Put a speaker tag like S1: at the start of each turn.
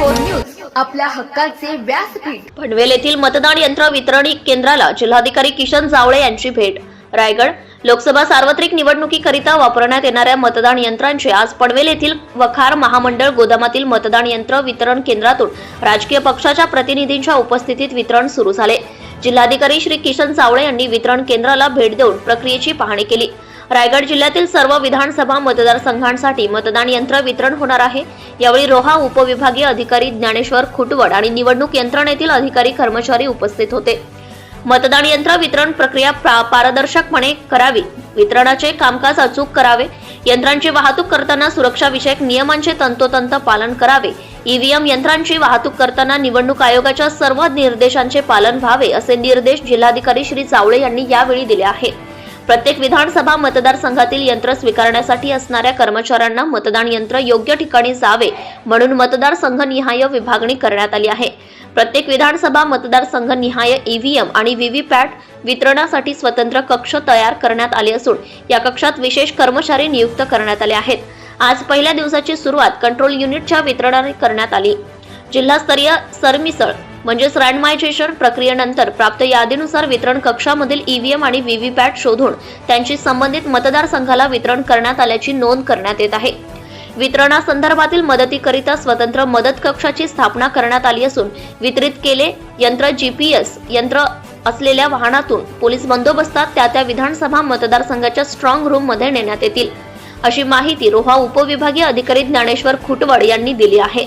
S1: News आपल्या हक्काचे व्यासपीठ.
S2: पनवेल येथील मतदान यंत्र वितरण केंद्राला जिल्हाधिकारी किशन जावळे यांची भेट. रायगड लोकसभा सार्वत्रिक निवडणुकीकरिता वापरण्यात येणाऱ्या मतदान यंत्रांचे आज पनवेल येथील वखार महामंडळ गोदामातील मतदान यंत्र वितरण केंद्रातून राजकीय पक्षाच्या प्रतिनिधींच्या उपस्थितीत वितरण सुरू झाले. जिल्हाधिकारी श्री किशन जावळे यांनी वितरण केंद्राला भेट देऊन प्रक्रियेची पाहणी केली. रायगड जिल्ह्यातील सर्व विधानसभा मतदारसंघांसाठी मतदान यंत्र वितरण होणार आहे. यावेळी रोहा उपविभागीय अधिकारी ज्ञानेश्वर खुटवड आणि निवडणूक यंत्रणेतील अधिकारी कर्मचारी उपस्थित होते. मतदान यंत्र वितरण प्रक्रिया पारदर्शकपणे करावी. वितरणाचे कामकाज अचूक करावे. यंत्रांची वाहतूक करताना सुरक्षाविषयक नियमांचे तंतोतंत पालन करावे. ईव्हीएम यंत्रांची वाहतूक करताना निवडणूक आयोगाच्या सर्व निर्देशांचे पालन व्हावे असे निर्देश जिल्हाधिकारी श्री जावळे यांनी यावेळी दिले आहे प्रत्येक विधानसभा मतदारसंघातील यंत्र स्वीकारण्यासाठी असणाऱ्या कर्मचाऱ्यांना मतदान यंत्र योग्य ठिकाणी जावे म्हणून मतदारसंघनिहाय विभागणी करण्यात आली आहे. प्रत्येक विधानसभा मतदारसंघनिहाय ईव्हीएम आणि व्हीव्हीपॅट वितरणासाठी स्वतंत्र कक्ष तयार करण्यात आले असून या कक्षात विशेष कर्मचारी नियुक्त करण्यात आले आहेत. आज पहिल्या दिवसाची सुरुवात कंट्रोल युनिटच्या वितरणाने करण्यात आली. जिल्हास्तरीय सरमिसळ म्हणजेच रँडमायझेशन प्रक्रियेनंतर प्राप्त यादीनुसार वितरण कक्षामधील ईव्हीएम आणि व्हीव्हीपॅट शोधून त्यांची संबंधित मतदारसंघाला वितरण करण्यात आल्याची नोंद करण्यात येत आहे. वितरणासंदर्भातील मदतीकरिता स्वतंत्र मदत कक्षाची स्थापना करण्यात आली असून वितरित केले यंत्र जीपीएस यंत्र असलेल्या वाहनातून पोलीस बंदोबस्तात त्या त्या विधानसभा मतदारसंघाच्या स्ट्रॉंग रूममध्ये नेण्यात येतील. अशी माहिती रोहा उपविभागीय अधिकारी ज्ञानेश्वर खुटवड यांनी दिली आहे.